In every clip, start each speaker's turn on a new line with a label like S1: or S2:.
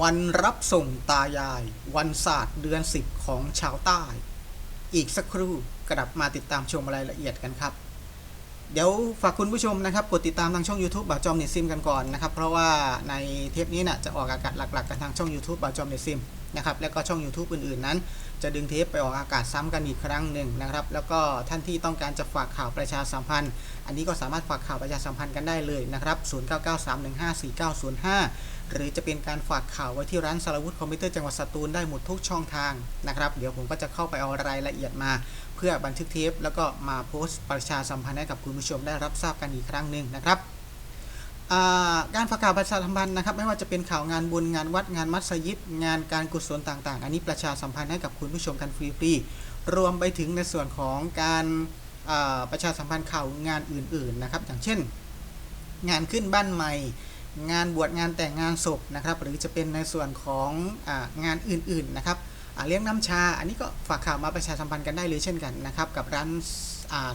S1: วันรับส่งตายาย วันศาสตร์เดือนสิบของชาวใต้ อีกสักครู่กลับมาติดตามชมรายละเอียดกันครับ เดี๋ยวฝากคุณผู้ชมนะครับ กดติดตามทางช่อง YouTube บ่าวจอมเนซิมกันก่อนนะครับ เพราะว่าในเทปนี้นะ่ะจะออกอากาศหลักๆ กันทางช่อง YouTube บ่าวจอมเนซิมนะครับแล้วก็ช่อง YouTube อื่นๆนั้น จะดึงเทปไปออกอากาศซ้ำกันอีกครั้งหนึ่งนะครับ แล้วก็ท่านที่ต้องการจะฝากข่าวประชาสัมพันธ์ อันนี้ก็สามารถฝากข่าวประชาสัมพันธ์กันได้เลยนะครับ0993154905 หรือจะเป็นการฝากข่าวไว้ที่ร้านสารวุฒิคอมพิวเตอร์จังหวัดสตูลได้หมดทุกช่องทางนะครับเดี๋ยวผมก็จะเข้าไปเอารายละเอียดมา เพื่อบันทึกเทปแล้วก็มาโพสต์ประชาสัมพันธ์ให้กับคุณผู้ชมได้รับทราบกันอีกครั้งหนึ่งนะครับ อ่าการฝากข่าวประชาสัมพันธ์นะครับ ไม่ว่าจะเป็นข่าวงานบุญงานวัดงานมัสยิด งานการกุศลต่างๆ อันนี้ประชาสัมพันธ์ให้กับคุณผู้ชมกันฟรีๆรวมไปถึงในส่วนของการประชาสัมพันธ์ข่าวงานอื่นๆนะครับ อย่างเช่น งานขึ้นบ้านใหม่ งานบวชงานแต่งงานศพนะครับ หรือจะเป็นในส่วนขององานอื่นๆนะครับ เลี้ยงน้ำชา อันนี้ก็ฝากข่าวมาประชาสัมพันธ์กันได้เลยเช่นกันนะครับกับร้าน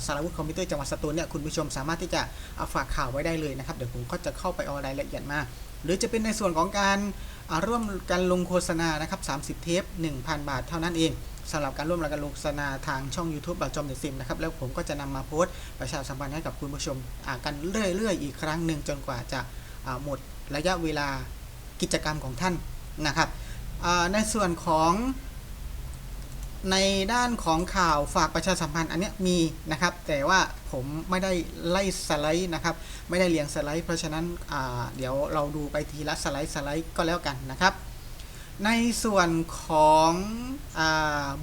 S1: สารวุฒิคอมพิวเตอร์จังหวัดสตูลเนี่ยคุณผู้ชมสามารถที่จะเอาฝากข่าวไว้ได้เลยนะครับเดี๋ยวผมก็จะเข้าไปเอารายละเอียดมา หรือจะเป็นในส่วนของการร่วมกันลงโฆษณานะครับ30 เทป 1,000 บาทเท่านั้นเองสำหรับการร่วมรายการลงโฆษณาทางช่อง YouTube บาจอมเดซิมนะครับแล้วผมก็จะนำมาโพสต์ประชาสัมพันธ์ให้กับคุณผู้ชมกันเรื่อย ๆ อีกครั้งหนึ่งจนกว่าจะหมดระยะเวลากิจกรรมของท่านนะครับในส่วนของ ในด้านของข่าวฝากประชาสัมพันธ์อันนี้มีนะครับ แต่ว่าผมไม่ได้ไล่สไลด์นะครับ ไม่ได้เรียงสไลด์ เพราะฉะนั้นเดี๋ยวเราดูไปทีละสไลด์สไลด์ก็แล้วกันนะครับ ในส่วนของอ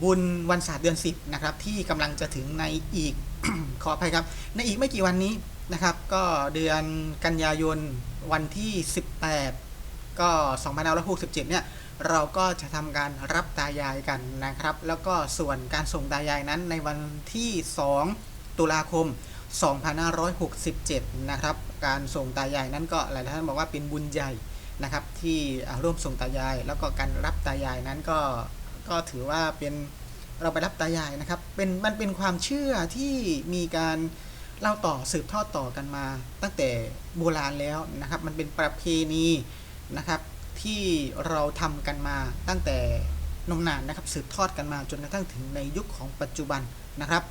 S1: บุญวันศาสตร์เดือน 10นะครับที่กำลังจะถึงในอีก ขออภัยครับ ในอีกไม่กี่วันนี้นะครับ ก็เดือนกันยายนวันที่ 18 ก็2567เนี่ย เราก็จะทำการรับตายายกันนะครับ แล้วก็ส่วนการส่งตายายนั้นในวันที่ 2 ตุลาคม 2567 นะครับ การส่งตายายนั้นก็หลายท่านบอกว่าเป็นบุญใหญ่นะครับ ที่ร่วมส่งตายาย แล้วก็การรับตายายนั้นก็ก็ถือว่าเป็นเราไปรับตายายนะครับ เป็นมันเป็นความเชื่อที่มีการเล่าต่อสืบทอดต่อกันมา ตั้งแต่โบราณแล้วนะครับ มันเป็นประเพณีนะครับ ที่เราทำกันมาตั้งแต่นมนานนะครับสืบทอดกันมาจนกระทั่งถึงในยุคของปัจจุบันนะครับ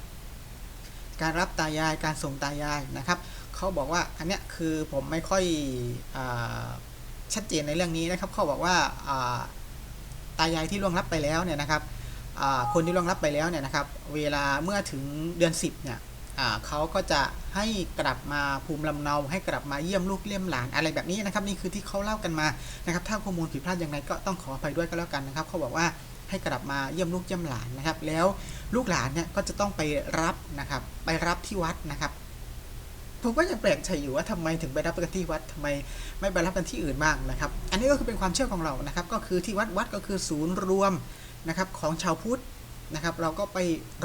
S1: การรับตายายการส่งตายายนะครับเขาบอกว่าอันเนี้ยคือผมไม่ค่อยอชัดเจนในเรื่องนี้นะครับเขาบอกว่าตายายที่ล่วงลับไปแล้วเนี่ยนะครับคนที่ล่วงลับไปแล้วเนี่ยนะครับ เวลาเมื่อถึงเดือน 10เนี่ย เขาก็จะให้กลับมาภูมิลำเนา ให้กลับมาเยี่ยมลูกเยี่ยมหลานอะไรแบบนี้นะครับนี่คือที่เขาเล่ากันมานะครับถ้าข้อมูลผิดพลาดยังไงก็ต้องขออภัยด้วยก็แล้วกันนะครับเขาบอกว่าให้กลับมาเยี่ยมลูกเยี่ยมหลานนะครับ แล้วลูกหลานเนี่ยก็จะต้องไปรับนะครับ ไปรับที่วัดนะครับผมก็ยังแปลกใจอยู่ว่าทำไมถึงไปรับกันที่วัดทำไมไม่ไปรับกันที่อื่นบ้างนะครับ อันนี้ก็คือเป็นความเชื่อของเรานะครับ ก็คือที่วัดวัดก็คือศูนย์รวมนะครับของชาวพุทธนะครับ เราก็ไป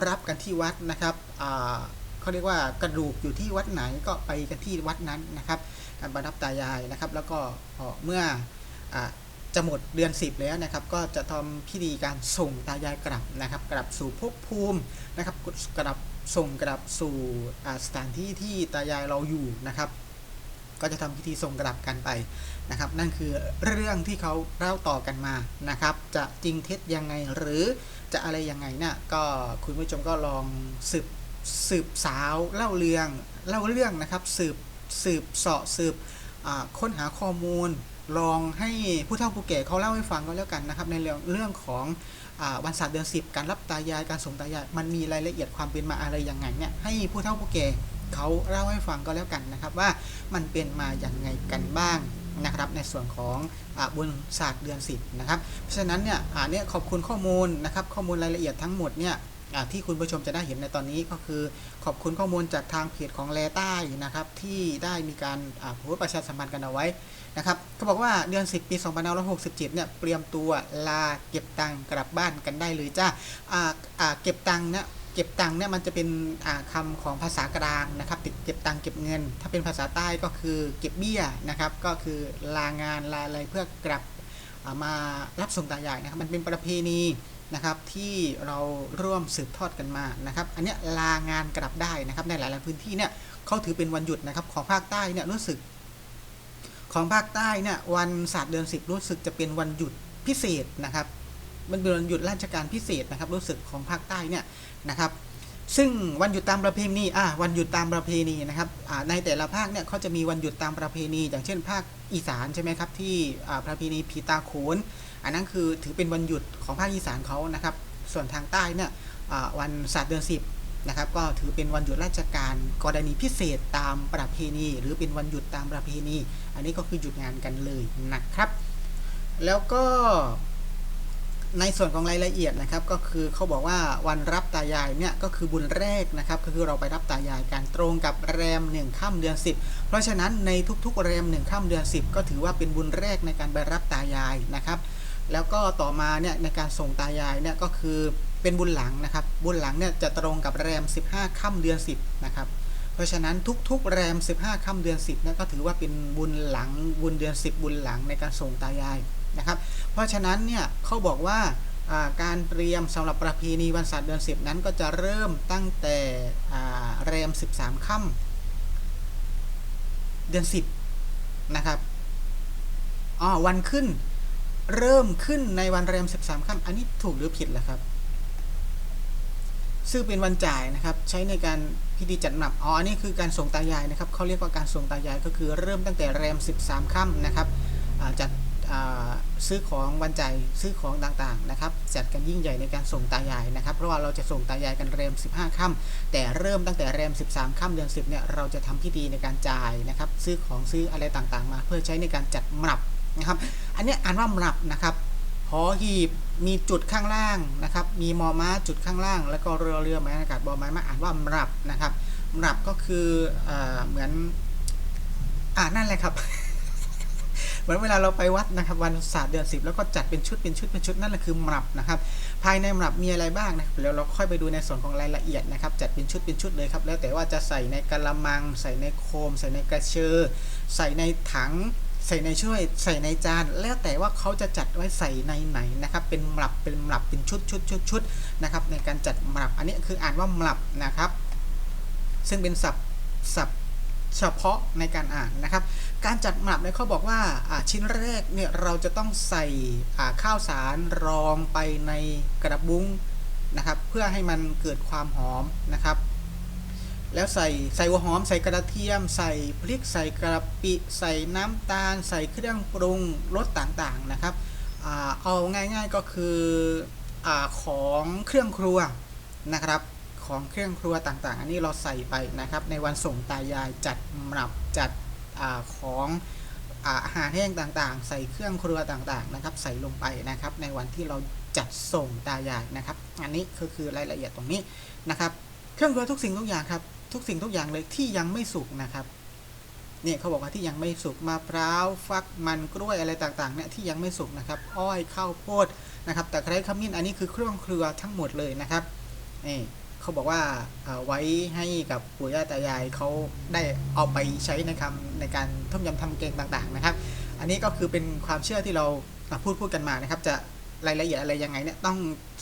S1: รับกันที่วัดนะครับอ่า เขาเรียกว่ากระดูกอยู่ที่วัดไหนก็ไปกันที่วัดนั้นนะครับ การประดับตายายนะครับ แล้วก็เมื่ออจะหมดเดือน 10 แล้วนะครับ ก็จะทำพิธีการส่งตายายกลับนะครับ กลับสู่ภพภูมินะครับกลับส่งกลับสู่สถานที่ที่ตายายเราอยู่นะครับ ก็จะทำพิธีส่งกลับกันไปนะครับ นั่นคือเรื่องที่เขาเล่าต่อกันมานะครับ จะจริงเท็จยังไงหรือจะอะไรยังไงนี่ยก็คุณผู้ชมก็ลองสืบ สืบสาวเล่าเรื่องเล่าเรื่องนะครับสืบสืบเสาะสืบค้นหาข้อมูล ลองให้ผู้เฒ่าผู้แก่เขาเล่าให้ฟังก็แล้วกันนะครับ ในเรื่องเรื่องของอวันศาสตร์เดือนสิบการรับตายายการส่งตายายมันมีรายละเอียดความเป็นมาอะไรยังไงเนี่ยให้ผู้เฒ่าผู้แก่เขาเล่าให้ฟังก็แล้วกันนะครับ ว่ามันเป็นมาอย่างไงกันบ้างนะครับในส่วนของอบุญศาสตร์เดือนสิบนะครับเพราะฉะนั้นเนี่ยอ่าเนี่ยขอบคุณข้อมูลนะครับข้อมูลรายละเอียดทั้งหมดเนี่ย ที่คุณผู้ชมจะได้เห็นในตอนนี้ก็คือ ขอบคุณข้อมูลจากทางเพจของแลใต้นะครับที่ได้มีการโพสประชาสัมพันธ์กันเอาไว้นะครับเขาบอกว่าเดือน 10 ปี2567 เนี่ยเตรียมตัวลาเก็บตังกลับบ้านกันได้เลยจ้าเก็บตังเนี่ยเก็บตังเนี่ยมันจะเป็นอ่าคำของภาษากลางนะครับติดเก็บตังเก็บเงิน ถ้าเป็นภาษาใต้ก็คือเก็บเบี้ยนะครับก็คือลางานลาอะไรเพื่อกลับมารับส่งตายายนะครับมันเป็นประเพณี นะครับที่เราร่วมสืบทอดกันมานะครับ อันนี้ลางานกลับได้นะครับในหลาย ๆ พื้นที่เนี่ยเขาถือเป็นวันหยุดนะครับของภาคใต้เนี่ยรู้สึก ของภาคใต้เนี่ยวันศาสตร์เดือนสิบรู้สึกจะเป็นวันหยุดพิเศษนะครับมันเป็นวันหยุดราชการพิเศษนะครับ รู้สึกของภาคใต้เนี่ยนะครับ ซึ่งวันหยุดตามประเพณีอ่าวันหยุดตามประเพณีนะครับในแต่ละภาคเนี่ยเขาจะมีวันหยุดตามประเพณี อย่างเช่น ภาคอีสานใช่ไหมครับที่ประเพณีผีตาโขน อันนั้นคือถือเป็นวันหยุดของภาคอีสานเขานะครับ ส่วนทางใต้เนี่ยวันศาสตร์เดือนสิบนะครับ ก็ถือเป็นวันหยุดราชการกรณีพิเศษตามประเพณี หรือเป็นวันหยุดตามประเพณี อันนี้ก็คือหยุดงานกันเลยนะครับ แล้วก็ในส่วนของรายละเอียดนะครับก็คือเขาบอกว่าวันรับตายายเนี่ยก็คือบุญแรกนะครับก็คือเราไปรับตายายการตรงกับแรมหนึ่งค่ำเดือน 10 เพราะฉะนั้นในทุกๆแรมหนึ่งค่ำเดือน 10 ก็ถือว่าเป็นบุญแรกในการไปรับตายายนะครับ แล้วก็ต่อมาเนี่ยในการส่งตายายเนี่ยก็คือเป็นบุญหลังนะครับ บุญหลังเนี่ยจะตรงกับแรม 15ค่ำเดือน 10 นะครับ เพราะฉะนั้นทุกๆ แรม 15ค่ำเดือน 10เนี่ยก็ถือว่าเป็นบุญหลังบุญเดือน 10 บุญหลังในการส่งตายายนะครับ เพราะฉะนั้นเนี่ยเขาบอกว่าการเตรียมสำหรับประเพณีวันศาสตร์เดือน 10 นั้นก็จะเริ่มตั้งแต่แรม 13ค่ำเดือน 10 นะครับอ๋อวันขึ้น เริ่มขึ้นในวันแรม 13ค่ำอันนี้ถูกหรือผิดล่ะครับ ซึ่งเป็นวันจ่ายนะครับ ใช้ในการพิธีจัดหนับอ๋ออันนี้คือการส่งตายายนะครับเขาเรียกว่าการส่งตายายก็คือเริ่มตั้งแต่แรม 13ค่ำนะครับจัดซื้อของวันจ่ายซื้อของต่างๆนะครับจัดกันยิ่งใหญ่ในการส่งตายายนะครับ เพราะว่าเราจะส่งตายายกันแรม 15ค่ำแต่เริ่มตั้งแต่แรม 13ค่ำเดือน 10เนี่ยเราจะทำพิธีในการจ่ายนะครับ ซื้อของซื้ออะไรต่างๆ มา เพื่อใช้ในการจัดหมับ นะครับ อันนี้อ่านว่าหมับนะครับหอหีบมีจุดข้างล่างนะครับ มีมอม้าจุดข้างล่าง แล้วก็เรือเรือไม้อากาศบอไม้มาอ่านว่าหมับนะครับหมับก็คืออเหมือนอ่านั่นแหละครับเหมือนเวลาเราไปวัดนะครับวันศาสตร์เดือนสิบแล้วก็จัดเป็นชุดเป็นชุดเป็นชุดนั่นแหละคือหมับนะครับ ภายในหมับมีอะไรบ้างนะครับแล้วเราค่อยไปดูในส่วนของรายละเอียดนะครับ จัดเป็นชุดเป็นชุดเลยครับ แล้วแต่ว่าจะใส่ในกะละมัง ใส่ในโคม ใส่ในกระเชอใส่ในถัง ใส่ในช่วยใส่ในจาน แล้วแต่ว่าเขาจะจัดไว้ใส่ในไหนนะครับ เป็นหมับเป็นหมับเป็นชุดชุดชุดชุดนะครับ ในการจัดหมับอันนี้คืออ่านว่าหมับนะครับ ซึ่งเป็นศัพท์ศัพท์เฉพาะในการอ่านนะครับ การจัดหมับเนี่ยเขาบอกว่าชิ้นแรกเนี่ยเราจะต้องใส่ข้าวสารรองไปในกระบุ้งนะครับ เพื่อให้มันเกิดความหอมนะครับ แล้วใส่ใส่หัวหอม ใส่กระเทียม ใส่พริก ใส่กระปิ ใส่น้ำตาล ใส่เครื่องปรุงรสต่างๆนะครับอเอาง่ายๆก็คืออของเครื่องครัวนะครับของเครื่องครัวต่างๆ อันนี้เราใส่ไปนะครับ ในวันส่งตายายจัดหมับจัดอของอาหารแห้งต่างๆ ใส่เครื่องครัวต่างๆนะครับ ใส่ลงไปนะครับ ในวันที่เราจัดส่งตายายนะครับ อันนี้ก็คือรายละเอียดตรงนี้นะครับ เครื่องครัวทุกสิ่งทุกอย่างครับ ทุกสิ่งทุกอย่างเลยที่ยังไม่สุกนะครับเนี่ยเขาบอกว่าที่ยังไม่สุกมะพร้าวฟักมันกล้วยอะไรต่างๆเนี่ยที่ยังไม่สุกนะครับ อ้อยข้าวโพดนะครับแต่ไครขมิ้นอันนี้คือเครื่องเครัวทั้งหมดเลยนะครับนี่เขาบอกว่าเอาไว้ให้กับปู่ย่าตายายเขาได้เอาไปใช้ในคำในการต้มยำทำแกงต่างๆนะครับ อันนี้ก็คือเป็นความเชื่อที่เราพูดพูดกันมานะครับ จะรายละเอียดอะไรยังไงเนี่ยต้อง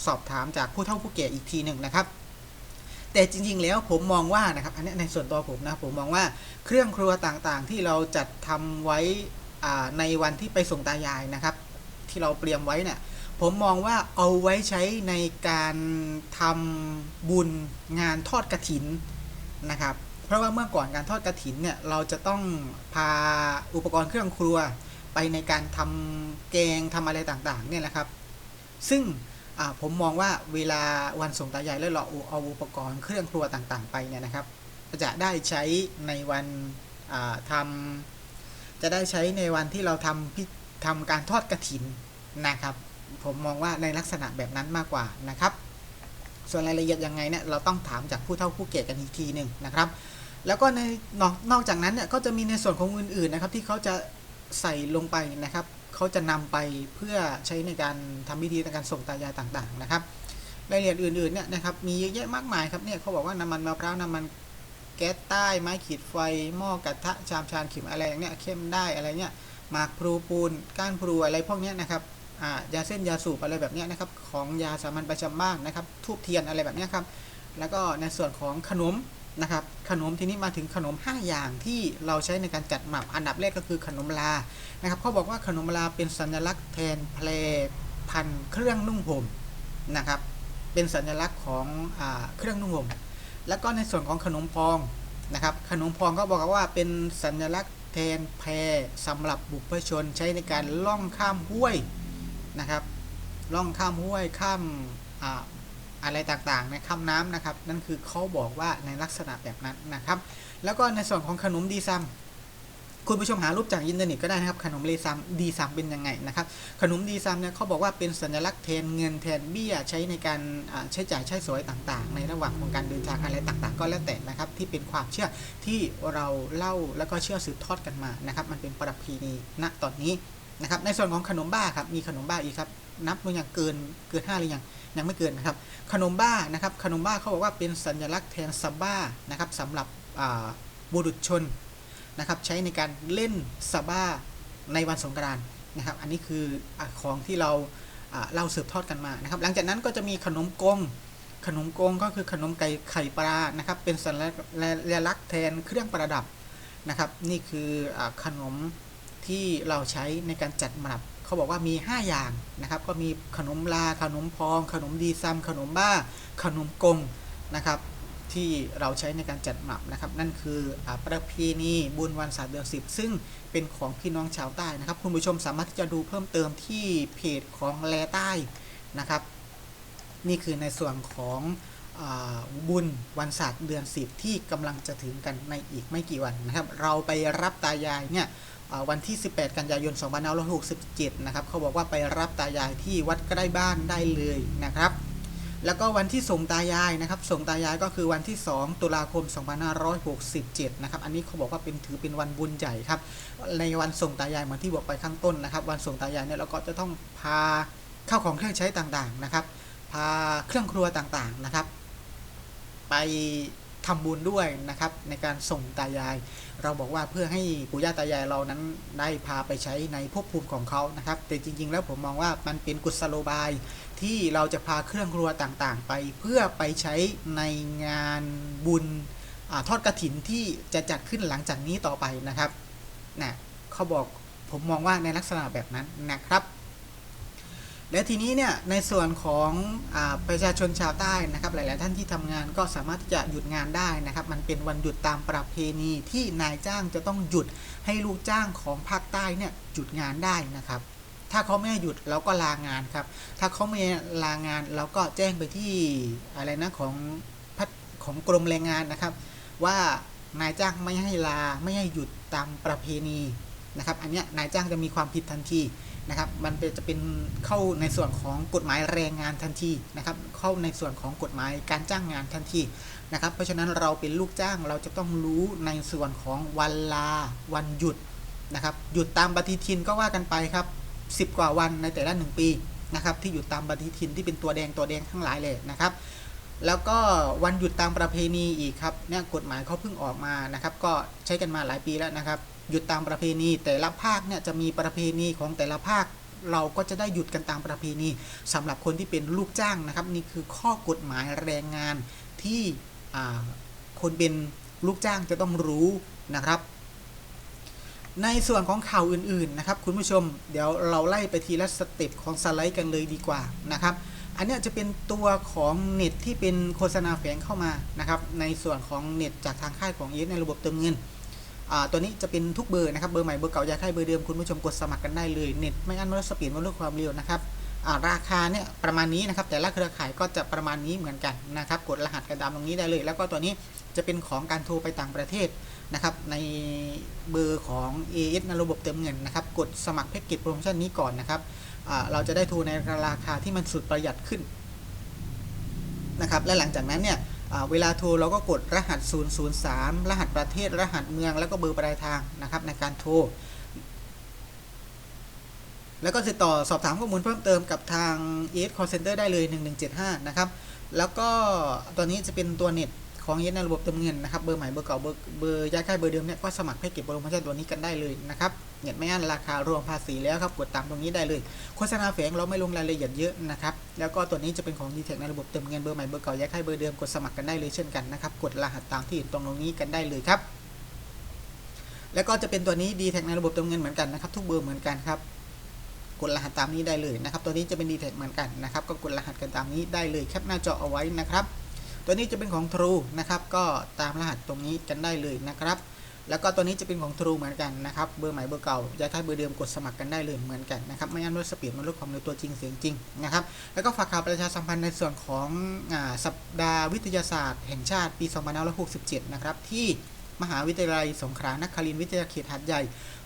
S1: สอบถามจากผู้เฒ่าผู้แก่อีกทีหนึ่งนะครับ แต่จริง ๆ แล้วผมมองว่านะครับอันนี้ในส่วนตัวผมนะผมมองว่าเครื่องครัวต่างๆ ที่เราจัดทำไว้ในวันที่ไปส่งตายายนะครับ ที่เราเตรียมไว้เนี่ยผมมองว่าเอาไว้ใช้ในการทำบุญงานทอดกระถินนะครับ เพราะว่าเมื่อก่อนการทอดกระถินเนี่ยเราจะต้องพาอุปกรณ์เครื่องครัวไปในการทำแกงทำอะไรต่างๆเนี่ยแหละครับ ซึ่ง ผมมองว่าเวลาวันสงตายายแล้วเราเอาอุปกรณ์เครื่องครัวต่างๆ ไปเนี่ยนะครับ จะได้ใช้ในวันทำจะได้ใช้ในวันที่เราทำพิทำการทอดกระถินนะครับ ผมมองว่าในลักษณะแบบนั้นมากกว่านะครับ ส่วนรายละเอียดยังไงเนี่ยเราต้องถามจากผู้เฒ่าผู้แก่กันอีกทีหนึ่งนะครับ แล้วก็ในนอกนอกจากนั้นเนี่ยก็จะมีในส่วนของอื่นๆนะครับ ที่เขาจะใส่ลงไปนะครับ เขาจะนำไปเพื่อใช้ในการทำพิธีในการส่งตายายต่างๆนะครับรายละเอียดอื่นๆเนี่ยนะครับมีเยอะแยะมากมายครับเนี่ยเขาบอกว่าน้ำมันมะพร้าวน้ำมันแก๊สใต้ไม้ขีดไฟหม้อกระทะชามชานขิมอะไรอย่างเนี้ยเข้มได้อะไรเนี้ยหมากพลูปูนก้านพลูอะไรพวกเนี้ยนะครับอ่ายาเส้นยาสูบอะไรแบบเนี้ยนะครับ ของยาสามัญประจำบ้านนะครับทูบเทียนอะไรแบบเนี้ยครับ แล้วก็ในส่วนของขนม นะครับขนมทีนี้มาถึงขนม 5 อย่างที่เราใช้ในการจัดหมับอันดับแรกก็คือขนมลานะครับเขาบอกว่าขนมลาเป็นสัญลักษณ์แทนเพลพันเครื่องนุ่งห่มนะครับเป็นสัญลักษณ์ของอเครื่องนุ่งห่มแล้วก็ในส่วนของขนมพองนะครับขนมพองก็บอกว่าเป็นสัญลักษณ์แทนแพสำหรับบุพชนใช้ในการล่องข้ามห้วยนะครับล่องข้ามห้วยข้าม อะไรต่างๆในคำน้ำนะครับ นั่นคือเขาบอกว่าในลักษณะแบบนั้นนะครับ แล้วก็ในส่วนของขนมดีซัมคุณผู้ชมหารูปจากอินเทอร์เน็ตก็ได้นะครับ ขนมเลซัมดีซัมเป็นยังไงนะครับ ขนมดีซัมเนี่ยเขาบอกว่าเป็นสัญลักษณ์แทนเงินแทนเบี้ยใช้ในการใช้จ่ายใช้สอยต่างๆ ในระหว่างของการเดินทางอะไรต่างๆ ก็แล้วแต่นะครับ ที่เป็นความเชื่อที่เราเล่าแล้วก็เชื่อสืบทอดกันมานะครับ มันเป็นประเพณีณตอนนี้นะครับ ในส่วนของขนมบ้าครับ มีขนมบ้าอีกครับ นับมันยังเกินเกินห้าหรือยังยังไม่เกินนะครับขนมบ้านะครับขนมบ้าเขาบอกว่าเป็นสัญลักษณ์แทนซับบ้านะครับสำหรับบุรุษชนนะครับใช้ในการเล่นซับบ้าในวันสงกรานต์นะครับ อันนี้คืออของที่เราเล่าสืบทอดกันมานะครับ หลังจากนั้นก็จะมีขนมกงขนมกงก็คือขนมไก่ไข่ปลานะครับ เป็นสัญลักษณ์แทนเครื่องประดับนะครับ นี่คืออขนมที่เราใช้ในการจัดหมับ เขาบอกว่ามี 5 อย่างนะครับ ก็มีขนมลาขนมพอง ขนมดีซัม ขนมบ้า ขนมกงนะครับ ที่เราใช้ในการจัดหมับนะครับ นั่นคืออประเพณีบุญวันศาสตร์เดือนสิบซึ่งเป็นของพี่น้องชาวใต้นะครับ คุณผู้ชมสามารถที่จะดูเพิ่มเติมที่เพจของแลใต้นะครับ นี่คือในส่วนของอบุญวันศาสตร์เดือนสิบที่กำลังจะถึงกันในอีกไม่กี่วันนะครับ เราไปรับตายายเนี่ย วันที่ 18 กันยายน 2567 นะครับเขาบอกว่าไปรับตายายที่วัดใกล้บ้านได้เลยนะครับ แล้วก็วันที่ส่งตายายนะครับ ส่งตายายก็คือวันที่ 2 ตุลาคม 2567 นะครับ อันนี้เขาบอกว่าเป็นถือเป็นวันบุญใหญ่ครับ ในวันส่งตายายเหมือนที่บอกไปข้างต้นนะครับ วันส่งตายายเนี่ยเราก็จะต้องพาข้าวของเครื่องใช้ต่างๆนะครับ พาเครื่องครัวต่างๆนะครับ ไป ทำบุญด้วยนะครับ ในการส่งตายาย เราบอกว่าเพื่อให้ปู่ย่าตายายเรานั้นได้พาไปใช้ในภพภูมิของเขานะครับ แต่จริง ๆ แล้วผมมองว่ามันเป็นกุศโลบายที่เราจะพาเครื่องครัวต่างๆ ไป เพื่อไปใช้ในงานบุญอทอดกระถินที่จะจัดขึ้นหลังจากนี้ต่อไปนะครับนะเขาบอกผมมองว่าในลักษณะแบบนั้นนะครับ และทีนี้เนี่ยในส่วนของอประชาชนชาวใต้นะครับ หลาย ๆ ท่านที่ทำงานก็สามารถที่จะหยุดงานได้นะครับ มันเป็นวันหยุดตามประเพณีที่นายจ้างจะต้องหยุดให้ลูกจ้างของภาคใต้เนี่ยหยุดงานได้นะครับ ถ้าเขาไม่หยุดเราก็ลางานครับ ถ้าเขาไม่ลางานเราก็แจ้งไปที่อะไรนะของพัฒของกรมแรงงานนะครับ ว่านายจ้างไม่ให้ลาไม่ให้หยุดตามประเพณีนะครับ อันเนี้ยนายจ้างจะมีความผิดทันที นะครับ มันจะเป็นเข้าในส่วนของกฎหมายแรงงานทันทีนะครับ เข้าในส่วนของกฎหมายการจ้างงานทันทีนะครับ เพราะฉะนั้นเราเป็นลูกจ้างเราจะต้องรู้ในส่วนของวันลา วันหยุดนะครับ หยุดตามปฏิทินก็ว่ากันไปครับ 10 กว่าวันในแต่ละ1ปีนะครับ ที่หยุดตามปฏิทินที่เป็นตัวแดงตัวแดงทั้งหลายเลยนะครับแล้วก็วันหยุดตามประเพณีอีกครับเนี่ยกฎหมายเขาเพิ่งออกมานะครับ ก็ใช้กันมาหลายปีแล้วนะครับ หยุดตามประเพณี แต่ละภาคเนี่ยจะมีประเพณีของแต่ละภาคเราก็จะได้หยุดกันตามประเพณีสำหรับคนที่เป็นลูกจ้างนะครับ นี่คือข้อกฎหมายแรงงานที่คนเป็นลูกจ้างจะต้องรู้นะครับ ในส่วนของข่าวอื่นๆนะครับ คุณผู้ชมเดี๋ยวเราไล่ไปทีละสเต็ปของสไลด์กันเลยดีกว่านะครับอันนี้จะเป็นตัวของเน็ตที่เป็นโฆษณาแฝงเข้ามานะครับในส่วนของเน็ตจากทางค่ายของเอสในระบบเติมเงิน ตัวนี้จะเป็นทุกเบอร์นะครับ เบอร์ใหม่ เบอร์เก่ายายค่ายเบอร์เดิม คุณผู้ชมกดสมัครกันได้เลย เน็ตไม่อั้นไม่ลดสปีดไม่ลดความเร็วนะครับราคาเนี่ยประมาณนี้นะครับ แต่ละเครือข่ายก็จะประมาณนี้เหมือนกันนะครับ กดรหัสกันตามตรงนี้ได้เลย แล้วก็ตัวนี้จะเป็นของการโทรไปต่างประเทศนะครับในเบอร์ของ AS ในระบบเติมเงินนะครับ กดสมัครแพ็กเกจโปรโมชั่นนี้ก่อนนะครับ เราจะได้โทรในราคาที่มันสุดประหยัดขึ้นนะครับ และหลังจากนั้นเนี่ย เวลาโทรเราก็กดรหัส 003 รหัสประเทศ รหัสเมือง แล้วก็เบอร์ปลายทางนะครับในการโทร แล้วก็ติดต่อสอบถามข้อมูลเพิ่มเติมกับทาง ES Call Center ได้เลย 1175 นะครับ แล้วก็ตัวนี้จะเป็นตัวเน็ต ของ ES ในระบบเติมเงินนะครับเบอร์ใหม่เบอร์เก่าเบอร์เบอร์ย้ายค่ายเบอร์เดิมเนี่ยก็สมัครให้เก็บโปรโมชั่นตัวนี้กันได้เลยนะครับเน็ตไม่อั้นราคารวมภาษีแล้วครับกดตามตรงนี้ได้เลยโฆษณาแฝงเราไม่ลงรายละเอียดเยอะนะครับแล้วก็ตัวนี้จะเป็นของ d t แทในระบบเติมเงินเบอร์ใหม่เบอร์เก่าแยกให้เบอร์เดิมกดสมัครกันได้เลยเช่นกันนะครับกดรหัสตามที่เห็นตรงตรงนี้กันได้เลยครับแล้วก็จะเป็นตัวนี้ d t แทในระบบเติมเงินเหมือนกันนะครับทุกเบอร์เหมือนกันครับกดรหัสตามนี้ได้เลยนะครับตัวนี้จะเป็น d t แทเหมือนกันนะครับก็กดรหัสกันตามนี้ได้เลยแคปหน้าจอเอาไว้นะครับ ตัวนี้จะเป็นของ True นะครับ ก็ตามรหัสตรงนี้กันได้เลยนะครับ แล้วก็ตัวนี้จะเป็นของ True เหมือนกันนะครับ เบอร์ใหม่เบอร์เก่าย้ายท้ายเบอร์เดิมกดสมัครกันได้เลยเหมือนกันนะครับ ไม่งั้นลดสปีดมันลดความเร็วตัวจริงเสียงจริงนะครับ แล้วก็ฝากข่าวประชาสัมพันธ์ในส่วนของอสัปดาห์วิทยาศาสตร์แห่งชาติปี 2567 นะครับ ที่มหาวิทยาลัยสงขลานครินทร์วิทยาเขตหาดใหญ่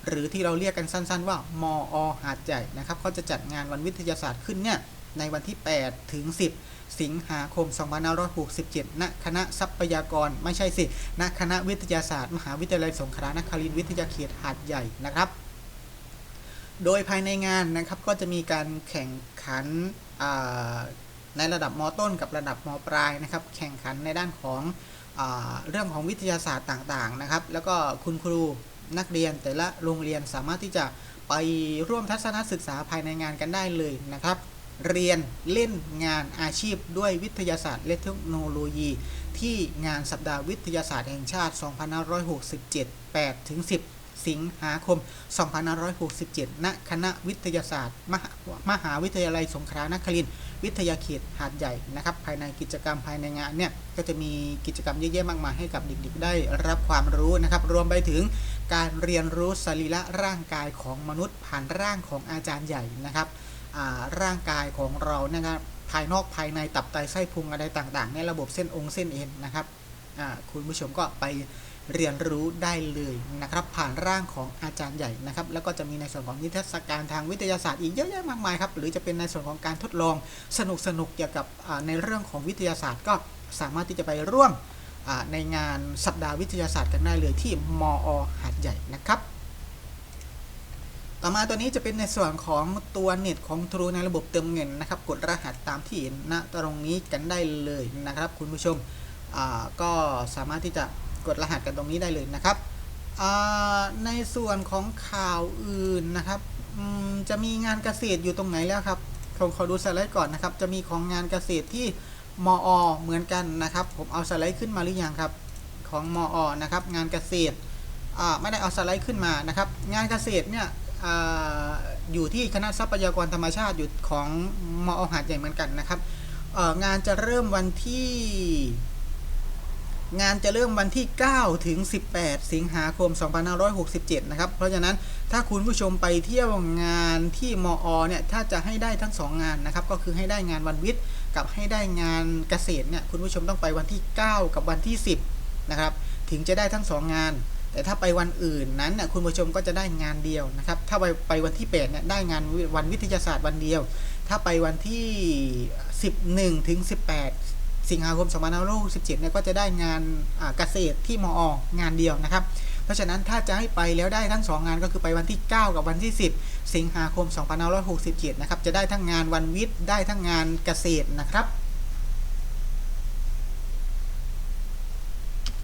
S1: หรือที่เราเรียกกันสั้น ๆ ว่ามอหาดใหญ่นะครับเขาจะจัดงานวันวิทยาศาสตร์ขึ้นเนี่ย ในวันที่ 8 ถึง 10 สิงหาคม 2567 ณ คณะทรัพยากรไม่ใช่สิ ณ คณะวิทยาศาสตร์ มหาวิทยาลัยสงขลานครินทร์วิทยาเขตหาดใหญ่นะครับ โดยภายในงานนะครับก็จะมีการแข่งขันในระดับมต้นกับระดับมปลายนะครับ แข่งขันในด้านของอเรื่องของวิทยาศาสตร์ต่างๆนะครับ แล้วก็คุณครูนักเรียนแต่ละโรงเรียนสามารถที่จะไปร่วมทัศนศึกษาภายในงานกันได้เลยนะครับ เรียนเล่นงานอาชีพด้วยวิทยาศาสตร์ และเทคโนโลยี ที่งานสัปดาห์วิทยาศาสตร์แห่งชาติ 2567 8ถึง10 สิงหาคม 2567 ณ คณะวิทยาศาสตร์ มหามหาวิทยาลัยสงขลานครินทร์วิทยาเขตหาดใหญ่นะครับ ภายในกิจกรรมภายในงานเนี่ย ก็จะมีกิจกรรมเยอะแยะมากมายให้กับเด็กๆ ได้รับความรู้นะครับ รวมไปถึงการเรียนรู้สรีระร่างกายของมนุษย์ผ่านร่างของอาจารย์ใหญ่นะครับ ร่างกายของเรานะครับภายนอกภายในตับไตไส้พุงอะไรต่างๆ ในระบบเส้นองค์เส้นเอ็นนะครับคุณผู้ชมก็ไปเรียนรู้ได้เลยนะครับ ผ่านร่างของอาจารย์ใหญ่นะครับ แล้วก็จะมีในส่วนของนิทรรศการทางวิทยาศาสตร์อีกเยอะแยะมากมายครับ หรือจะเป็นในส่วนของการทดลองสนุกสนุกเกี่ยวกับในเรื่องของวิทยาศาสตร์ ก็สามารถที่จะไปร่วมในงานสัปดาห์วิทยาศาสตร์กันได้เลยที่มอ หาดใหญ่นะครับ ต่อมาตัวนี้จะเป็นในส่วนของตัวเน็ตของ True ในระบบเติมเงินนะครับ กดรหัสตามที่เห็นณตรงนี้กันได้เลยนะครับ คุณผู้ชมก็สามารถที่จะกดรหัสกันตรงนี้ได้เลยนะครับในส่วนของข่าวอื่นนะครับจะมีงานเกษตรอยู่ตรงไหนแล้วครับผมขอดูสไลด์ก่อนนะครับ จะมีของงานเกษตรที่มอ เหมือนกันนะครับ ผมเอาสไลด์ขึ้นมาหรือยังครับ ของมอ นะครับ งานเกษตรไม่ได้เอาสไลด์ขึ้นมานะครับ งานเกษตรเนี่ย ออยู่ที่คณะทรัพยากรธรรมชาติอยู่ของมอหาดใหญ่เหมือนกันนะครับงานจะเริ่มวันที่ งานจะเริ่มวันที่ 9 ถึง 18 สิงหาคม 2567 นะครับ เพราะฉะนั้นถ้าคุณผู้ชมไปเที่ยวงานที่มอเนี่ยถ้าจะให้ได้ทั้ง 2 งานนะครับ ก็คือให้ได้งานวันวิทย์กับให้ได้งานเกษตรเนี่ยคุณผู้ชมต้องไปวันที่ 9 กับวันที่ 10 นะครับ ถึงจะได้ทั้ง 2 งาน แต่ถ้าไปวันอื่นนั้นเนี่ยคุณผู้ชมก็จะได้งานเดียวนะครับ ถ้าไปไปวันที่8เนี่ยได้งานวันวิทยาศาสตร์วันเดียว ถ้าไปวันที่ 11 ถึง 18 สิงหาคม2567เนี่ยก็จะได้งานเกษตรที่มองานเดียวนะครับเพราะฉะนั้นถ้าจะให้ไปแล้วได้ทั้ง 2 งานก็คือไปวันที่ 9 กับวันที่ 10 สิงหาคม2567นะครับจะได้ทั้งงานวันวิทย์ได้ทั้งงานเกษตรนะครับ